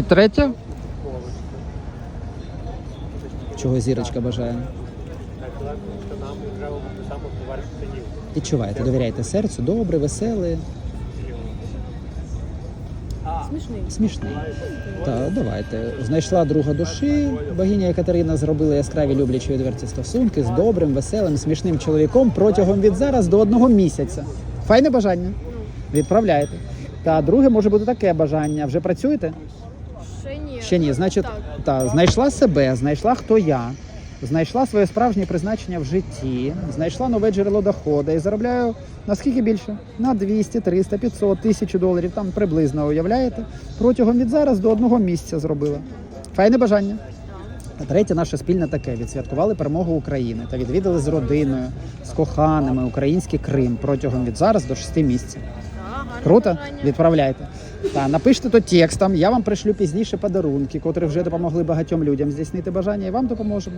І третє? Чого зірочка бажає? що нам треба бути саме товариш синів. Відчувайте, серцю, добре, веселий, Смішний. смішний. Так, давайте. Знайшла друга душі. Богиня Екатерина зробила яскраві люблячі відверті стосунки з добрим, веселим, смішним чоловіком протягом від зараз до одного місяця. Файне бажання. Відправляйте. Та друге може бути таке бажання. Вже працюєте? Ще ні. Ще ні. Значить, Так. та, знайшла себе, знайшла хто я, знайшла своє справжнє призначення в житті, знайшла нове джерело доходу і заробляю наскільки більше? На 200, 300, 500, 1000 доларів, там приблизно уявляєте. Протягом від зараз до одного місяця зробила. Файне бажання. А третє наше спільне таке: відсвяткували перемогу України та відвідали з родиною, з коханими український Крим протягом від зараз до 6 місяців. Круто? Відправляйте. Та напишіть то текстом. Я вам пришлю пізніше подарунки, котрі вже допомогли багатьом людям здійснити бажання, і вам допоможемо.